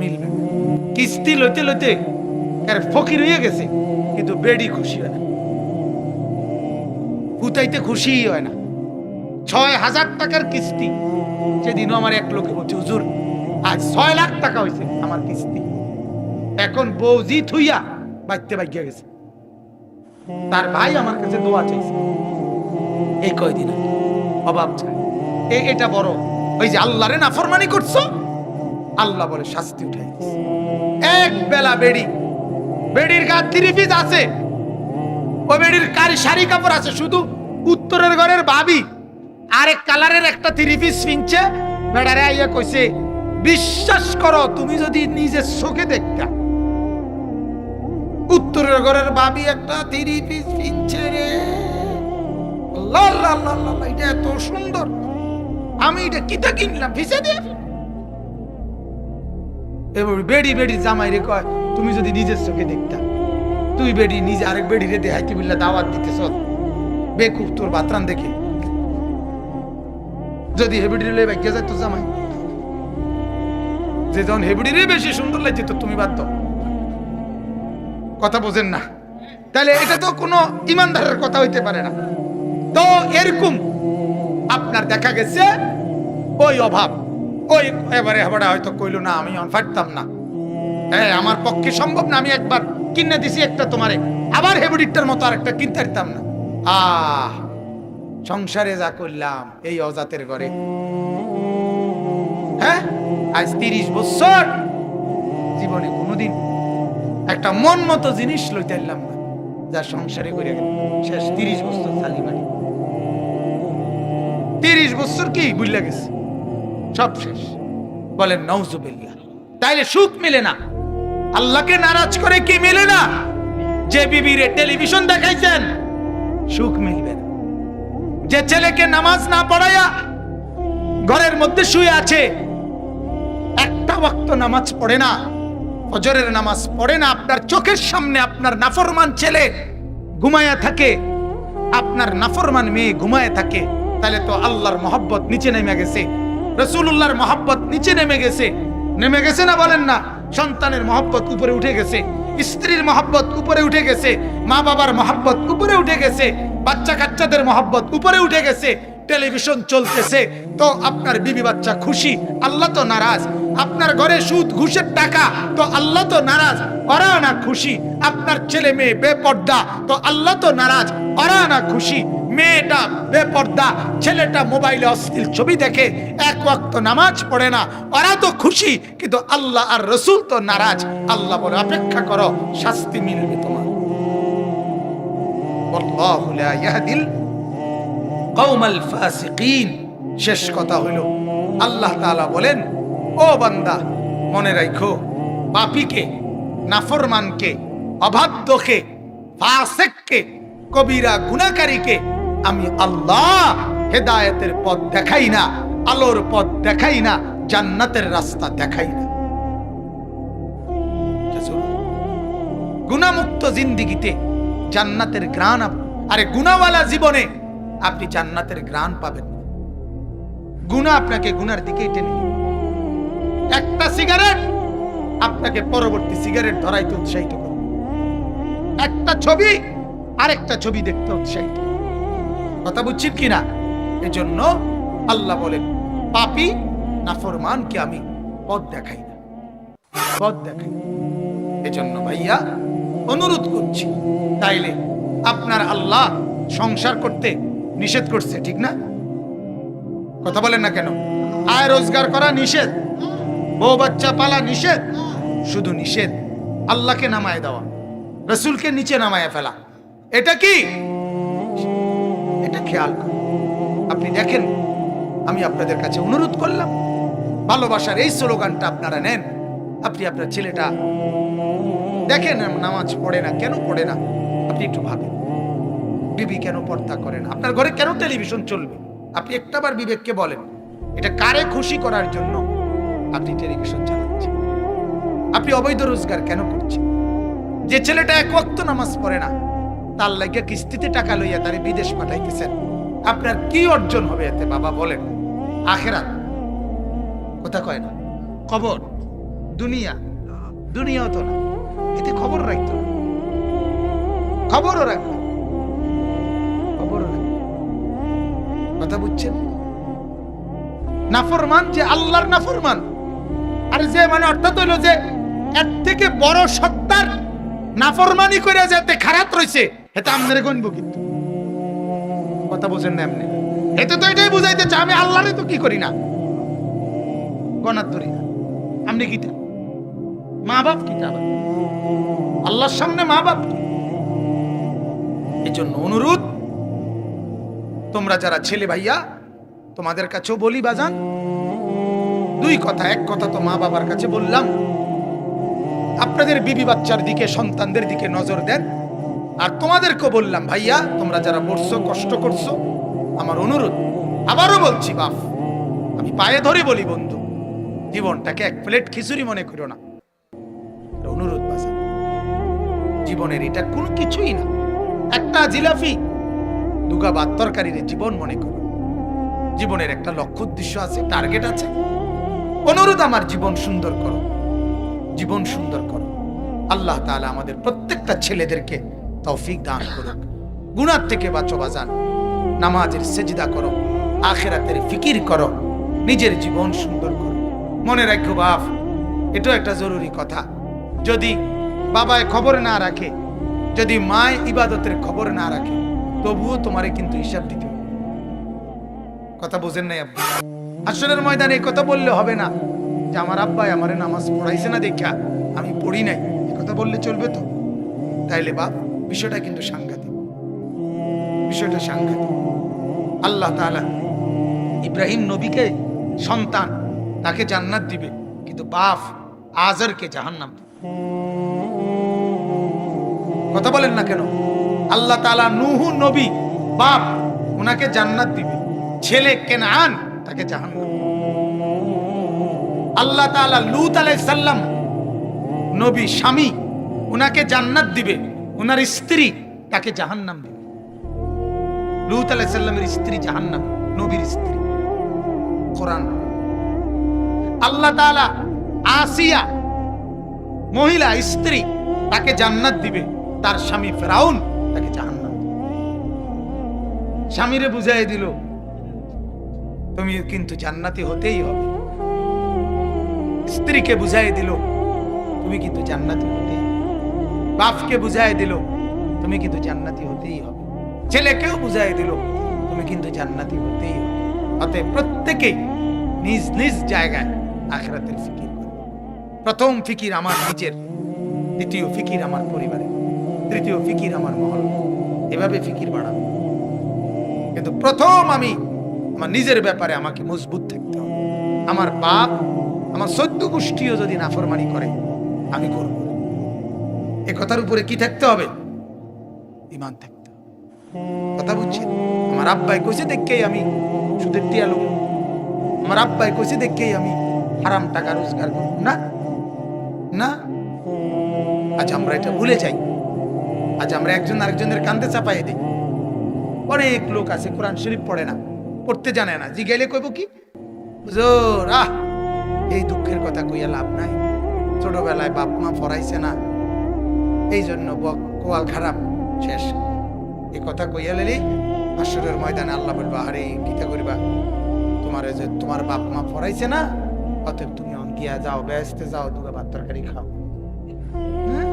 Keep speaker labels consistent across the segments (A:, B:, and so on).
A: মিলবে। কিস্তি লইতে লইতে এর ফকির হয়ে গেছে, কিন্তু বেডি খুশি হয় না। পুতাইতে খুশি হয় না। ছয় হাজার টাকার কিস্তি। সেদিনও আমার এক লোকে বলছে, হুজুর, আজ ছয় লাখ টাকা হয়েছে আমার কিস্তি। এখন বউ জি থুইয়া বাড়তে বাগিয়া গেছে। তার ভাই আমার কাছে দোয়া চাইছে। এই কয়দিন। অভাব চাই এটা বড়। ওই যে আল্লাহরে নাফরমানি করছ? আল্লাহ বলে শাস্তি উঠাই এক বেলা বেড়ি বেড়ির গা পিস আছে। ও বেড়ির কারি শাড়ি কাপড় আছে শুধু উত্তরের ঘরের ভাবি। আরেক কালারের একটা পিস পিনছে বেড়ারে আইয়া কইছে বিশ্বাস করো তুমি যদি নিজের চোখে দেখতা উত্তরের ঘরের ভাবি একটা থ্রি পিস পিনছে রে। আল্লাহ আল্লাহ, আল্লাহ, এটা এত সুন্দর। আমি এটা কিতা কিনলাম ভিসে দিয়ে এবার বেড়ি বেড়ি জামাই রে কয়, তুমি যদি নিজের চোখে দেখতা, তুই বেড়ি নিজে আরেক বেড়ি রে দেখাইতে বললা দাওয়াত দিতেছ। বেকুব তোর বাতরান দেখে। যদি হেবিডি রে ভাগ্য যায় তো জামাই? যে যখন হেবিডি রে বেশি সুন্দর লাগছে তো, তুমি বাদ কথা বোঝেন না। তাহলে এটা তো কোনো ইমানদারের কথা হইতে পারে না। তো এরকম আপনার দেখা গেছে, ওই অভাব। ওই এবারে এবারে হয়তো কইলো, না, আমি ফাটতাম না। হ্যাঁ আমার পক্ষে সম্ভব না, আমি একবার কিনে দিছি একটা তোমারে। আবার হেবুডিটার মতো আরেকটা কিনতে পারতাম না। আহ, সংসারে যা করলাম, এই অজাতের ঘরে। হ্যাঁ আজ তিরিশ বছর জীবনে কোনোদিন একটা মন মতো জিনিস লইতে পারলাম না, যা সংসারে করে গেল। শেষ তিরিশ বছর চালি বাড়ি তিরিশ বছর কি বুঝলে গেছে? সব শেষ। বলেন নৌজুবিল্লা তাইলে সুখ মিলে না। আল্লাহকে নারাজ করে কি মিলে না? যে বিবিরে টেলিভিশন দেখাইছেন, সুখ মিলবে যে ছেলেকে নামাজ না পড়াইয়া ঘরের মধ্যে শুয়ে আছে, একটা ওয়াক্ত নামাজ পড়ে না, ফজরের নামাজ পড়ে না, আপনার চোখের সামনে আপনার নাফরমান ছেলে ঘুমায়া থাকে, আপনার নাফরমান মেয়ে ঘুমায় থাকে তাহলে তো আল্লাহর মহব্বত নিচে নেমে গেছে। রসুল্লাহর মহাব্বত নিচে নেমে গেছে। নেমে গেছে না বলেন না? সন্তানের মহাব্বত উপরে উঠে গেছে। স্ত্রীর মহব্বত উপরে উঠে গেছে। মা বাবার মহব্বত উপরে উঠে গেছে। বাচ্চা কাচ্চাদের মহব্বত উপরে উঠে গেছে। টেলিভিশন চলতেছে তো আপনার বিবি বাচ্চা খুশি আল্লাহ তো নারাজ আপনার ঘরে সুদ ঘুষের টাকা তো আল্লাহ তো নারাজ ওরা না খুশি আপনার ছেলে মেয়ে বেপর্দা তো আল্লাহ তো নারাজ ওরা না খুশি মেয়েটা বেপর্দা ছেলেটা মোবাইলে অশ্লীল ছবি দেখে এক ওয়াক্ত নামাজ পড়ে না ওরা তো খুশি কিন্তু আল্লাহ আর রসুল তো নারাজ আল্লাহ বলে অপেক্ষা করো শাস্তি মিলবে তোমার والله لا يهدي কৌমাল ফাসিকিন। শেষ কথা হইল, আল্লাহ তালা বলেন, ও বান্দা, মনে রাখো পাপিকে নাফরমানকে, অবাধ্যকে, ফাসেককে, কবিরা গুণাকারীকে আমি আল্লাহ হেদায়তের পথ দেখাই না, আলোর পথ দেখাই না, জান্নাতের রাস্তা দেখাই না। গুণামুক্ত জিন্দিগিতে জান্নাতের গ্রাণ আরে গুণাওয়ালা জীবনে আপনি জান্নাতের গ্রাণ পাবেন গুণা আপনাকে গুনার দিকে টেনে একটা সিগারেট আপনাকে পরবর্তী সিগারেট ধরাইতে উৎসাহিত করবে। একটা ছবি আরেকটা ছবি দেখতে উৎসাহিত। কথা বুঝছেন কিনা? এজন্য আল্লাহ বলেন, পাপি নাফরমানকে আমি পথ দেখাই না। পথ দেখাই। এজন্য ভাইয়া অনুরোধ করছি, তাইলে আপনার আল্লাহ সংসার করতে নিষেধ করছে, ঠিক না? কথা বলেন না কেন? আয় রোজগার করা নিষেধ। বউ বাচ্চা পালা নিষেধ। শুধু নিষেধ। আল্লাহকে নামায় দেওয়া। রসুলকে নিচে নামায় ফেলা। এটা কি? এটা খেয়াল আপনি দেখেন, আমি আপনাদের কাছে অনুরোধ করলাম। ভালোবাসার এই স্লোগানটা আপনারা নেন। আপনি আপনার ছেলেটা দেখেন, নামাজ পড়ে না, কেন পড়ে না? আপনি একটু ভাবেন। বিবি কেন পর্দা করেন আপনার ঘরে কেন টেলিভিশন চলবে? আপনি একটাবার বিবেককে বলেন, এটা কারে খুশি করার জন্য আপনি টেলিভিশন চালাচ্ছেন? আপনি অবৈধ রোজগার কেন করছেন? যে ছেলেটা এক ওয়াক্ত নামাজ পড়ে না, তার লাগে কিস্তিতে টাকা লইয়া তারে বিদেশ পাঠাইতেছেন, আপনার কি অর্জন হবে এতে, বাবা বলেন? আখেরাত। কথা কয় না। খবর? দুনিয়া? দুনিয়াও তো না। এতে খবর রাখতো খবরও রাখবে কথা বুঝছেন? নাফরমান যে আল্লাহর নাফরমান। আর যে মানে অর্থাৎ হইল যে এর থেকে বড় সত্তার নাফরমানি করে যেতে খারাপ রয়েছে, এটা আপনার গণব কিন্তু। কথা বোঝেন না এমনি এতে তো এটাই বুঝাইতে চাই, আমি আল্লাহরে তো কি করি না? গণার ধরি না। আপনি কিটা মা বাপ কিটা আবার আল্লাহর সামনে মা বাপ কি? এই জন্য অনুরোধ তোমরা যারা ছেলে ভাইয়া, তোমাদের কাছেও বলি বাজান। দুই কথা, এক কথা তো মা বাবার কাছে বললাম। আপনাদের বিবি বাচ্চার দিকে, সন্তানদের দিকে নজর দেন। আর তোমাদেরকেও বললাম, ভাইয়া, তোমরা যারা পড়ছো, কষ্ট করছ, আমার অনুরোধ, আবারও বলছি, বাপ, আমি পায়ে ধরে বলি বন্ধু, জীবনটাকে এক প্লেট খিচুড়ি মনে করো না। অনুরোধ বাজান। জীবনের এটা কোনো কিছুই না। একটা জিলাফি দুগা বাদ তরকারির জীবন মনে করো। জীবনের একটা লক্ষ্য উদ্দেশ্য আছে টার্গেট আছে। অনুরোধ আমার, জীবন সুন্দর করো। জীবন সুন্দর করো। আল্লাহ তাআলা আমাদের প্রত্যেকটা ছেলেদেরকে তৌফিক দান করুক। গুনার থেকে বাঁচো, বাজান। নামাজের সেজদা করো, আখেরাতের ফিকির করো, নিজের জীবন সুন্দর করো। মনে রাখো বাপ, এটাও একটা জরুরি কথা। যদি বাবায় খবর না রাখে, যদি মায় ইবাদতের খবর না রাখে তবুও তোমারে কিন্তু হিসাব দিতে। কথা বোঝেন নাই আব্বা। আসরের ময়দানে এই কথা বললে হবে না। যে আমার আব্বাই আমারে নামাজ পড়াইছে না দেখা, আমি পড়ি নাই। এ কথা বললে চলবে তো? তাইলে বাপ, বিষয়টা কিন্তু সাংঘাতিক। বিষয়টা সাংঘাতিক। আল্লাহ তাআলা ইব্রাহিম নবীকে সন্তান, তাকে জান্নাত দিবে, কিন্তু বাপ আজারকে জাহান্নাম কথা বলেন না কেন? আল্লাহ তাআলা নুহু নবী, বাপ ওনাকে জান্নাত দিবে। ছেলে কেনান, তাকে জাহান্নাম আল্লাহ তাআলা লুত আলাইহিস সালাম নবী স্বামী ওনাকে জান্নাত দিবে ওনার স্ত্রী তাকে জাহান্নাম দিবে। লুত আলাইহিস সালামের স্ত্রী জাহান্নাম, নবীর স্ত্রী। কোরআন। আল্লাহ তালা আসিয়া মহিলা স্ত্রী তাকে জান্নাত দিবে, তার স্বামী ফেরাউন। স্বামীরে বুঝাই দিল, তুমি কিন্তু জান্নাতি হতেই হবে। স্ত্রীকে বুঝাই দিল, তুমি কিন্তু জান্নাতি হতেই। বাপকে বুঝাই দিল, তুমি কিন্তু জান্নাতি হতেই হবে। ছেলেকেও বুঝাই দিল, তুমি কিন্তু জান্নাতি হতেই হবে। অতএব প্রত্যেকেই নিজ নিজ জায়গায় আখরাতের ফিকির করে। প্রথম ফিকির আমার নিজের, দ্বিতীয় ফিকির আমার পরিবারের, তৃতীয় ফিকির আমার মহল। এভাবে ফিকির বাড়াবো কিন্তু প্রথম আমি আমার নিজের ব্যাপারে আমাকে মজবুত থাকতে হবে। আমার বাপ, আমার সদ্য গোষ্ঠীও যদি নাফরমানি করে, আমি করব এ কথার উপরে কি থাকতে হবে? ইমান থাকতে হবে। কথা বুঝছেন? আমার আব্বাই কইছে দেখকেই আমি সুদের টিয়ালু আমার আব্বাই কইছে দেখকেই আমি হারাম টাকা রোজগার করব। না না। আজ আমরা এটা ভুলে যাই। আজ আমরা একজন আরেকজনের কান্দে চাপাই দিই। অনেক লোক আছে, কোরআন শরীফ পড়ে না, পড়তে জানে না। জি গেলে কইব কি? হুজুর, আহ, এই দুঃখের কথা কইয়া লাভ নাই। ছোটবেলায় বাপ মা ফরাইছে না। এই জন্য বক কোয়াল খারাপ, শেষ। এই কথা কইয়া লেলি আসরের ময়দানে আল্লাহ বলবা, আরে কিতা করিবা? তোমার যে তোমার বাপ মা ফরাইছে না, অতএব তুমি অঙ্কিয়া যাও, ব্যস্তে যাও, দুগা ভাত তরকারি খাও। হ্যাঁ?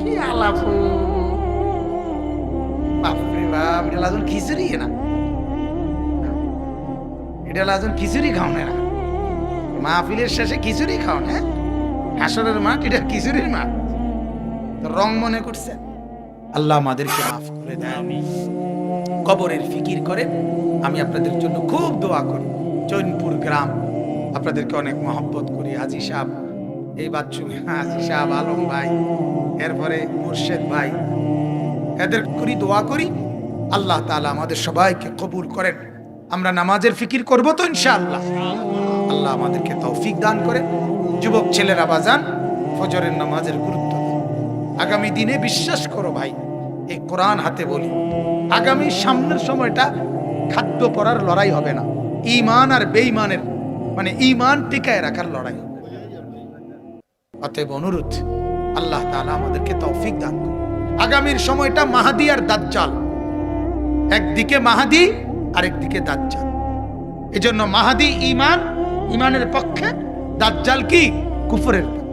A: কি আলাপ বাপরে বাপ, এটা খিচুড়ি এটা খাও না শেষে খাও হাসরের মাঠ, এটা মাঠ। মনে করছে? আল্লাহ কবরের ফিকির করে আমি আপনাদের জন্য খুব দোয়া করি। চৈনপুর গ্রাম, আপনাদেরকে অনেক মহব্বত করি। আজি সাহেব, এই বাচ্চু আজি সাহেব আলম ভাই, এরপরে মুর্শেদ ভাই এদের করি, দোয়া করি। আল্লাহ তাআলা আমাদের সবাইকে কবুল করেন। আমরা নামাজের ফিকির করব তো ইনশাআল্লাহ। আল্লাহ আমাদেরকে তৌফিক দান করেন। যুবক ছেলেরা বাজান, ফজরের নামাজের গুরুত্ব আগামী দিনে বিশ্বাস করো ভাই, এই কোরআন হাতে বলি, আগামী সামনের সময়টা খাদ্য পড়ার লড়াই হবে না। ইমান আর বেঈমানের মানে ইমান টিকায় রাখার লড়াই অতএব অনুরোধ, আল্লাহ তাআলা আমাদেরকে তৌফিক দান করুন। আগামীর সময়টা মাহাদি আর দাজ্জাল। একদিকে মাহাদি, আরেকদিকে দাজ্জাল। এজন্য মাহাদি ইমান ইমানের পক্ষে দাজ্জাল কি? কুফরের পক্ষে।